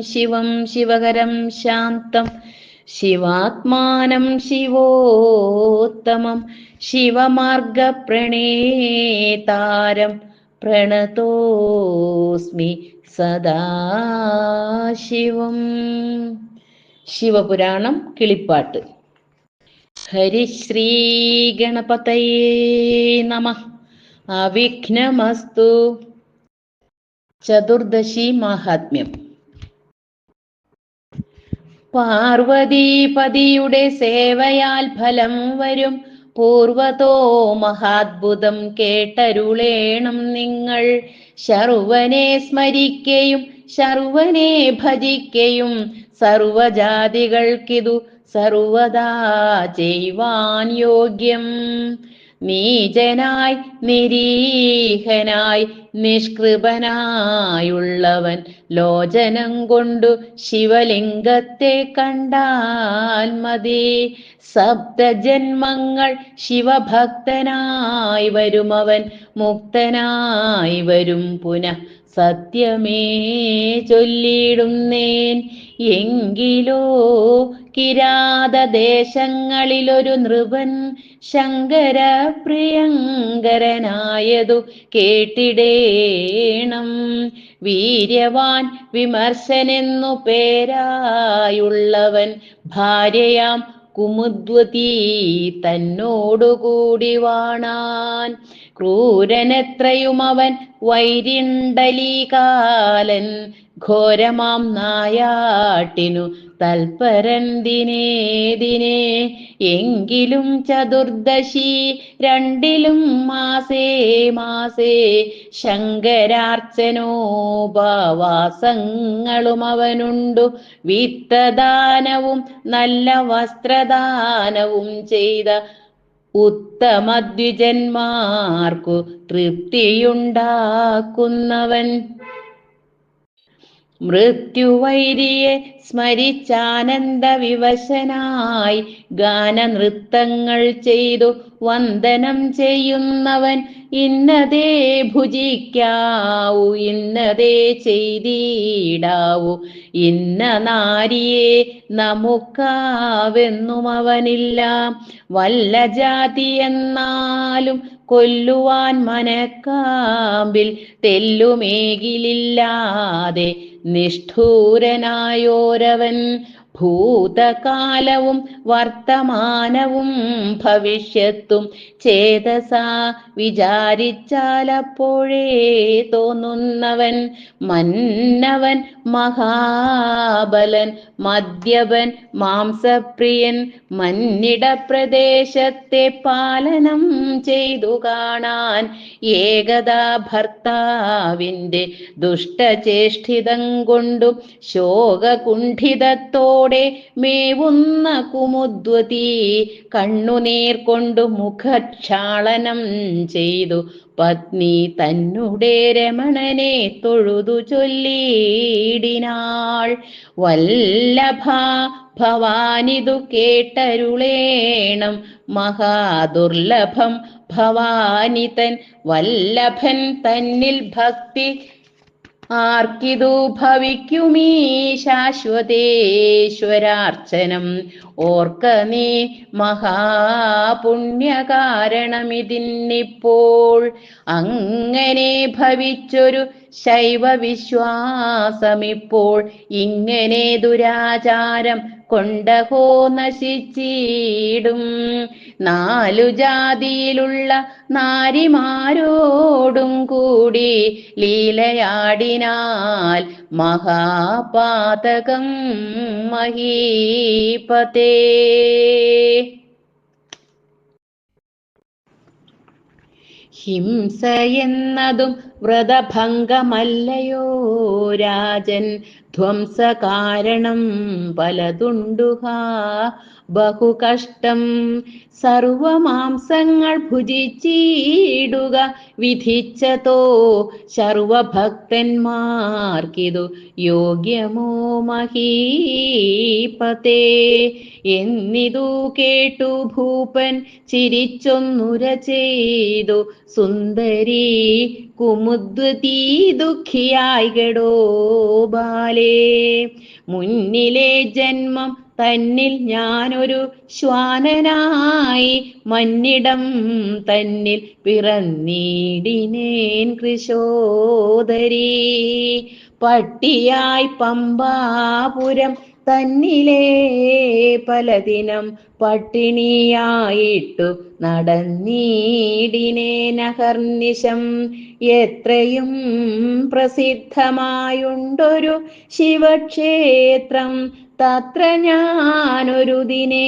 ശിവം ശിവകരം ശാന്തം. ശിവാത്മാനം ശിവോത്തമം. ശിവമാർഗപ്രണേതാരം പ്രണതോസ്മി സദാശിവം. ശിവപുരാണം കിളിപ്പാട്ട്. ഹരിശ്രീ ഗണപതയേ നമ. അവിഘ്നമസ്തു. ചതുർദശി മാഹാത്മ്യം. പാർവതീപതിയുടെ സേവയാൽ ഫലം വരും. പൂർവതോ മഹാത്ഭുതം കേട്ടരുളേണം നിങ്ങൾ. ശർവനെ സ്മരിക്കയും ശർവനെ ഭജിക്കയും സർവജാതികൾക്കിതു സർവദാ ചെയ്യുവാൻ യോഗ്യം. നീചനായി നിരീഹനായി നിഷ്കൃപനായുള്ളവൻ ലോചനം കൊണ്ടു ശിവലിംഗത്തെ കണ്ടാൽ മതി. സപ്തജന്മങ്ങൾ ശിവഭക്തനായി വരുമവൻ മുക്തനായി വരും പുനഃ സത്യമേ ചൊല്ലിടുന്നേൻ. എങ്കിലോ കിരാതദേശങ്ങളിലൊരു നൃപൻ ശങ്കര പ്രിയങ്കരനായതു കേട്ടിടേണം. വീര്യവാൻ വിമർശനെന്നു പേരായുള്ളവൻ ഭാര്യയാം കുമുദ്വതി തന്നോടുകൂടി വാണാൻ. ക്രൂരനെത്രയും അവൻ വൈരിണ്ടലീകാലൻ ഘോരമാം നായാട്ടിനു തൽപരൻ ദിനേ. ദിനേ എങ്കിലും ചതുർദശി രണ്ടിലും മാസേ മാസേ. ശങ്കരാർച്ചനോപവാസങ്ങളും അവനുണ്ടു. വിത്തദാനവും നല്ല വസ്ത്രദാനവും ചെയ്ത ഉത്തമദ്വിജന്മാർക്കു തൃപ്തിയുണ്ടാക്കുന്നവൻ. മൃത്യുവൈരിയെ സ്മരിച്ചാനന്ദ വിവശനായി ഗാനനൃത്തങ്ങൾ ചെയ്തു വന്ദനം ചെയ്യുന്നവൻ ഇന്നതേ ഭുജിക്കാവൂ ഇന്നതേ ചെയ്തിടാവൂ. ഇന്ന നാരിയെ നമുക്കാവെന്നും അവനില്ല വല്ല ജാതി എന്നാലും കൊല്ലുവാൻ മനക്കാമ്പിൽ തെല്ലുമേകിലില്ലാതെ നിഷ്ഠൂരനായോരവൻ ഭൂതകാലവും വർത്തമാനവും ഭവിഷ്യത്തും ചേതസാ വിചാരിച്ചാലപ്പോഴേ തോന്നുന്നവൻ മന്നവൻ മഹാബലൻ മദ്യപൻ മാംസപ്രിയൻ മന്നിട പ്രദേശത്തെ പാലനം ചെയ്തു കാണാൻ ഏകദാ ഭർത്താവിന്റെ ദുഷ്ടചേഷ്ടിതം കൊണ്ടും ശോകകുണ്ഠിതത്തോടെ മേവുന്ന കുമുദ്വതി കണ്ണുനീർ കൊണ്ടു മുഖക്ഷാളനം ചെയ്തു. പത്നി തന്നുടെ രമണനെ തൊഴുതു ചൊല്ലിയിടിനാൾ. വല്ലഭ ഭവാനിതു കേട്ടരുളേണം. മഹാദുർലഭം ഭവാനി തൻ വല്ലഭൻ തന്നിൽ ഭക്തി ആർക്കിതു ഭവിക്കുമീ ശാശ്വതേശ്വരാർച്ചനം ഓർക്ക നീ മഹാപുണ്യകാരണമിതിന്നിപ്പോൾ. അങ്ങനെ ഭവിച്ചൊരു ശൈവ വിശ്വാസമിപ്പോൾ ഇങ്ങനെ ദുരാചാരം കൊണ്ടഹോ നശിച്ചിടും. നാലു ജാതിയിലുള്ള നാരിമാരോടും കൂടി ലീലയാടിനാൽ മഹാപാതകം മഹീപതേ. ഹിംസ എന്നതും വ്രതഭംഗമല്ലയോ രാജൻ ധ്വംസ പലതുണ്ടുഹ. പലതുണ്ടുക ബഹുകഷ്ടം സർവമാംസങ്ങൾ ഭുജിച്ചിടുക വിധിച്ചതോ സർവഭക്തന്മാർക്കിതു യോഗ്യമോ മഹീപതേ. എന്നിതു കേട്ടു ഭൂപൻ ചിരിച്ചൊന്നുര ചെയ്തു സുന്ദരി കുമുദ്വതീ ദുഃഖിയായി ഗടോ ബാലേ. മുന്നിലെ ജന്മം തന്നിൽ ഞാനൊരു ശ്വാനനായി മന്നിടം തന്നിൽ പിറന്നീടിനേൻ കൃശോദരി. പട്ടിയായി പമ്പാപുരം തന്നിലേ പലദിനം പട്ടിണിയായിട്ടു നടന്നീടിനെ നഹർനിശം. എത്രയും പ്രസിദ്ധമായുണ്ടൊരു ശിവക്ഷേത്രം തത്ര ഞാനൊരു ദിനേ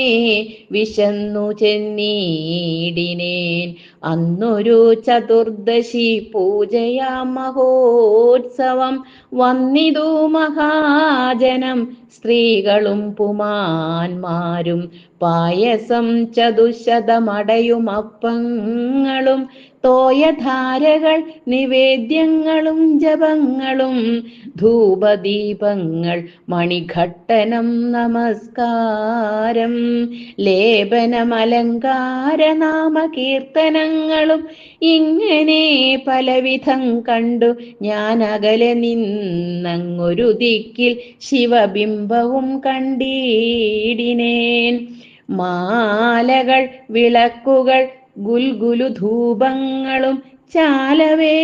വിശന്നു ചെന്നീടിനേൻ. അന്നൊരു ചതുർദശി പൂജയാ മഹോത്സവം. വന്നിതു മഹാജനം സ്ത്രീകളും പുമാന്മാരും. പായസം ചതുശതമടയും അപ്പങ്ങളും. തോയധാരകൾ നിവേദ്യങ്ങളും ജപങ്ങളും. ധൂപദീപങ്ങൾ മണിഘട്ടനം നമസ്കാരം. ലേപനമലങ്കാര നാമകീർത്തനങ്ങളും ഇങ്ങനെ പലവിധം കണ്ടു. ഞാൻ അകലെ നിന്നങ്ങൊരു ദിക്കിൽ ശിവബിംബവും കണ്ടീടിനേൻ. മാലകൾ വിളക്കുകൾ ഗുൽഗുലു ധൂപങ്ങളും ചാലവേ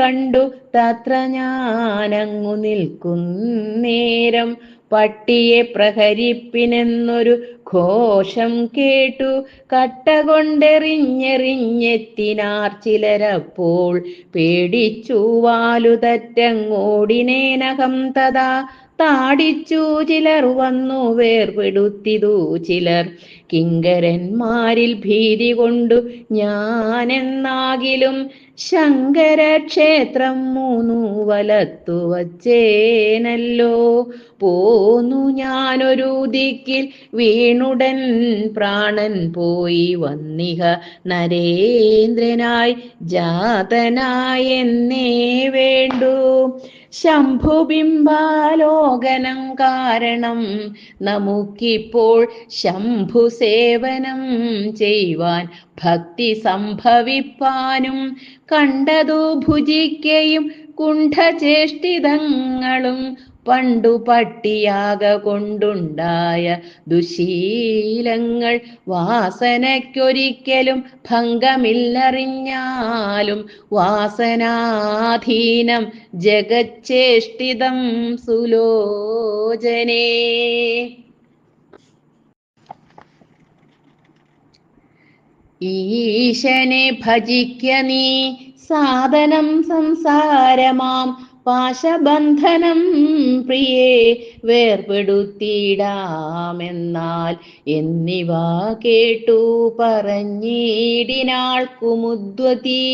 കണ്ടു. തത്ര ഞാനങ്ങു നിൽക്കുന്നേരം പട്ടിയെ പ്രഹരിപ്പിനെന്നൊരു ഘോഷം കേട്ടു. കട്ട കൊണ്ടെറിഞ്ഞെറിഞ്ഞെത്തിനാർ ചിലരപ്പോൾ പേടിച്ചു വാലുതറ്റങ്ങോടിനേനകം തഥാ താടിച്ചു ചിലർ വന്നു വേർപെടുത്തിതു ചിലർ. കിങ്കരന്മാരിൽ ഭീതി കൊണ്ടു ഞാനെന്നാകിലും ശങ്കരക്ഷേത്രം മൂന്നു വലത്തു വച്ചേനല്ലോ. പോന്നു ഞാനൊരു ദിക്കിൽ വീണുടൻ പ്രാണൻ പോയി വന്നിഹ. നരേന്ദ്രനായി ജാതനായെന്നേ വേണ്ടു. ശംഭുബിംബാലോകനം കാരണം നമുക്കിപ്പോൾ ശംഭു സേവനം ചെയ്യുവാൻ ഭക്തി സംഭവിപ്പാനും കണ്ടതു ഭുജിക്കയും കുണ്ഠചേഷ്ടിതങ്ങളും പണ്ടു പട്ടിയാക കൊണ്ടുണ്ടായ ദുശീലങ്ങൾ വാസനയ്ക്കൊരിക്കലും ഭംഗമില്ലറിഞ്ഞാലും വാസനാധീനം ജഗച്ചേഷ്ടിതം സുലോചനേ. ഈശനെ ഭജിക്ക നീ സാധനം സംസാരമാം. പാശബന്ധനം പ്രിയെ വേർപെടുത്തിയിടാമെന്നാൽ എന്നിവ കേട്ടു പറഞ്ഞിടിനാൾ കുമുദ്വതി.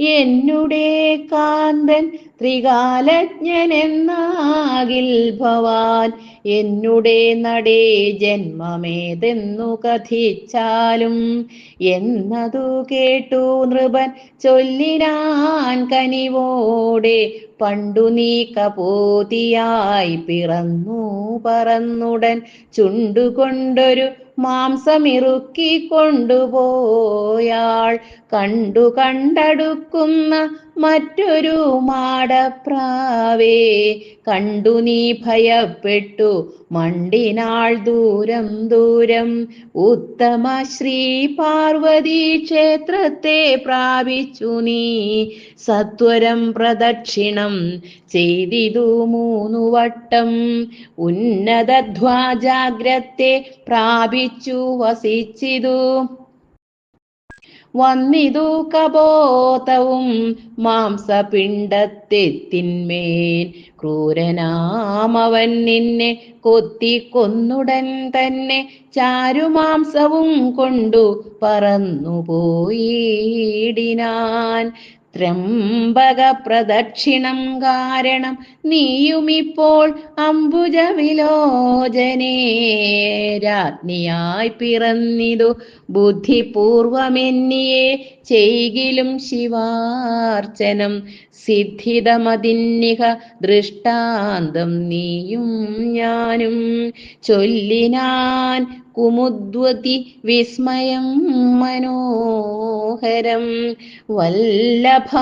എന്നുടെ കാന്തൻ ത്രികാലജ്ഞൻ എന്നാകിൽ ഭവാൻ. എന്നുടെ നടേ ജന്മമേതെന്നു കഥിച്ചാലും എന്നതു കേട്ടു നൃപൻ ചൊല്ലിനാൻ കനിവോടെ. പണ്ടു നീ കപോതിയായി പിറന്നു പറന്നുടൻ ചുണ്ടുകൊണ്ടൊരു മാംസമിറുക്കി കൊണ്ടുപോയാൾ കണ്ടു കണ്ടടുക്കുന്ന മറ്റൊരു മാടപ്രാവേ കണ്ടു നീ ഭയപ്പെട്ടു. മണ്ടിനാൾ ദൂരം ദൂരം ഉത്തമ ശ്രീ പാർവതി ക്ഷേത്രത്തെ പ്രാപിച്ചു നീ. സത്വരം പ്രദക്ഷിണം ചെയ്തിതു മൂന്നു വട്ടം. ഉന്നതധ്വാജാഗ്രത്തെ പ്രാപിച്ചു വസിച്ചിതു. വന്നിതു കബോധവും മാംസപിണ്ടത്തെത്തിന്മേൻ ക്രൂരനാമവൻ നിന്നെ കൊത്തിക്കൊന്നുടൻ തന്നെ ചാരുമാംസവും കൊണ്ടു പറന്നുപോയിടിനാൻ. ത്രംബക പ്രദക്ഷിണം കാരണം നീയുമിപ്പോൾ അംബുജ വിലോചനേ രാജ്ഞിയായി പിറന്നിതു ബുദ്ധിപൂർവമെന്നിയെ. ചെയ്കിലും ശിവാർച്ചനം സിദ്ധിതമതിന്നിഹ ദൃഷ്ടാന്തം നീയും ഞാനും. ചൊല്ലിനാൻ കുമുദ്വതി വിസ്മയം മനോഹരം. വല്ലഭ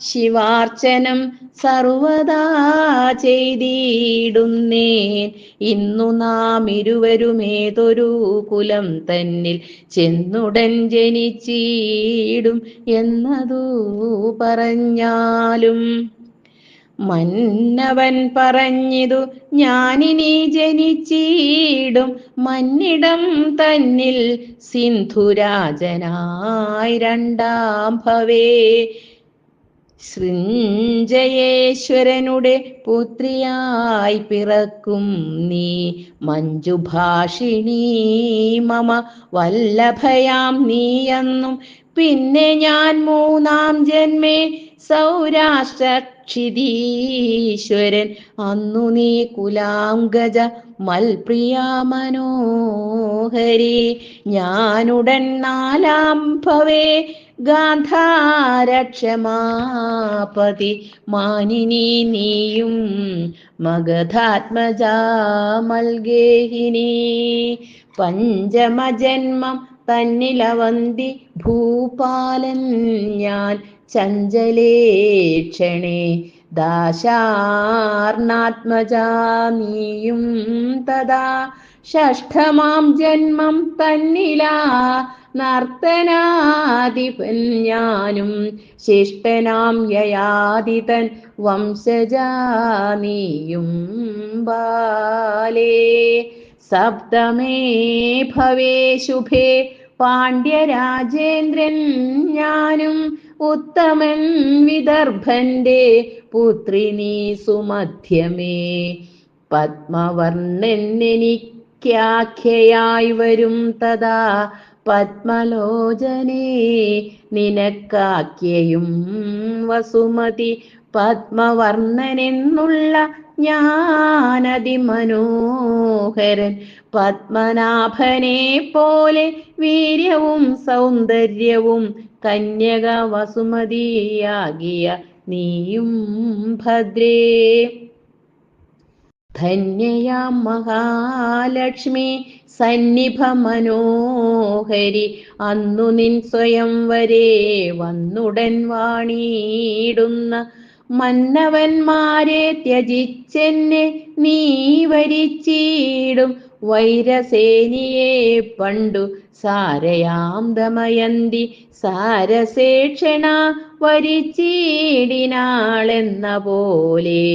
ശിവാർച്ചനം സർവദാ ചെയ്തിടുന്നേൻ. ഇന്നു നാം ഇരുവരുമേതൊരു കുലം തന്നിൽ ചെന്നുടൻ ജനിച്ചിടും എന്നതു പറഞ്ഞാലും മന്നവൻ പറഞ്ഞിതു ഞാനിനി ജനിച്ചിടും മന്നിടം തന്നിൽ സിന്ധുരാജനായി രണ്ടാം ഭവേ ശൃഞ്ജയേശ്വരനുടെ പുത്രിയായി പിറക്കും നീ മഞ്ജുഭാഷിണീ മമ വല്ലഭയാം നീയെന്നും. പിന്നെ ഞാൻ മൂന്നാം ജന്മേ സൗരാഷ്ട്രക്ഷിതീശ്വരൻ അന്നു നീ കുലാംഗജ മൽപ്രിയ മനോഹരി ഞാനുടൻ നാലാം ഭവേ ഗാന്ധാരക്ഷമാപതി. മാനിനി നീയും മഗധാത്മജ മൽഗേഹിനി പഞ്ചമജന്മം തന്നിലവന്തി ഭൂപാലൻ ഞാൻ. ചഞ്ചലേക്ഷണേ ദാശാർണാത്മജാ നീയും തഥാ. ഷഷ്ഠമാം ജന്മം തന്നില നർത്തനാധിപൻ ഞാനും. ശിഷ്ടനാം യയാതിതൻ വംശജാ നീയും ബാലേ. സപ്തമേ ഭവേ ശുഭേ പാണ്ഡ്യരാജേന്ദ്രൻ ഞാനും. ഉത്തമൻ വിദർഭന്റെ പുത്രി നീ സുമധ്യമേ. പത്മവർണെന്നെനിക്കാഖ്യയായി വരും തഥാ പത്മലോചനേ. നിനക്കാഖ്യയും വസുമതി പത്മവർണനെന്നുള്ള ജ്ഞാനതിമനോഹരൻ. പത്മനാഭനെ പോലെ വീര്യവും സൗന്ദര്യവും കന്യക വസുമതിയാകിയ നീയും ഭദ്രേ. ധന്യയാം മഹാലക്ഷ്മി സന്നിഭ മനോഹരി അന്നു നിൻ സ്വയം വരെ വന്നുടൻ വാണിയിടുന്ന മന്നവന്മാരെ ത്യജിച്ചെന്നെ നീ വരിച്ചിടും. വൈരസേനിയെ പണ്ടു സാരയാം ദമയന്തി സാരസേക്ഷണ വരിച്ചീടിനാളെന്ന പോലെ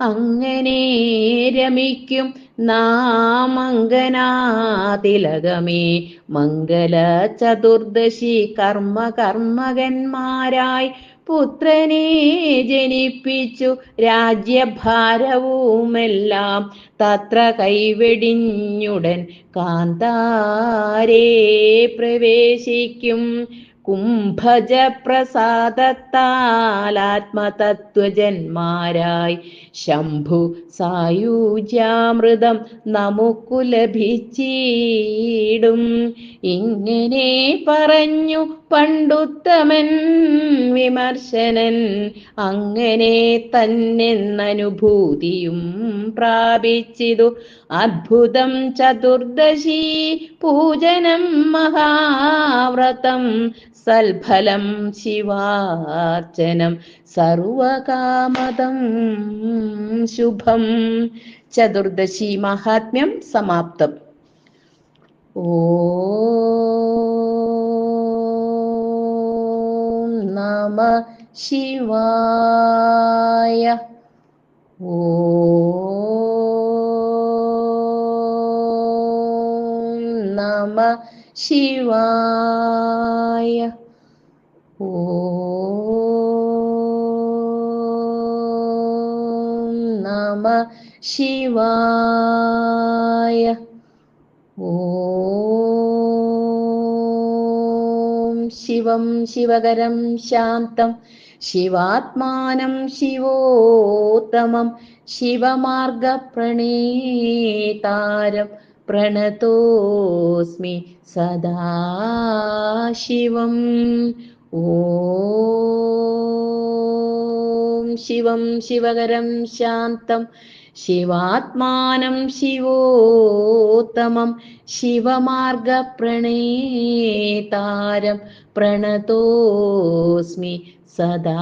അങ്ങനെ രമിക്കും നാമങ്കനാതിലകമേ മംഗല ചതുർദശി കർമ്മ കർമ്മകന്മാരായി പുത്രനെ ജനിപ്പിച്ചു. രാജ്യഭാരവുമെല്ലാം തത്ര കൈവെടിഞ്ഞുടൻ കാന്താരേ പ്രവേശിക്കും. കുംഭജ പ്രസാദത്താലാത്മതത്വജന്മാരായി ശംഭു സായൂജ്യാമൃതം നമുക്കു ലഭിച്ചീടും. ഇങ്ങനെ പറഞ്ഞു പണ്ടുത്തമൻ വിമർശനൻ അങ്ങനെ തന്നെന്നനുഭൂതിയും പ്രാപിച്ചിതു. അദ്ഭുതം ചതുർദശി പൂജനം മഹാവ്രതം സൽഫലം ശിവാർച്ചനം സർവകാമതം ശുഭം. ചതുർദശി മഹാത്മ്യം സമാപ്തം. ഓ നമ ശിവായ. ഓ നമ ശിവായ. ഓം നമ ശിവായ. ഓം ശിവം ശിവകരം ശാന്തം ശിവാത്മാനം ശിവോത്തമം ശിവമാർഗപ്രണീതാരം പ്രണതോസ്മി സദാശിവം ഓം ശിവം ശിവകരം ശാന്തം ശിവാത്മാനം ശിവോത്തമം ശിവമാർഗ പ്രണേതാരം പ്രണതോസ്മി സദാശിവം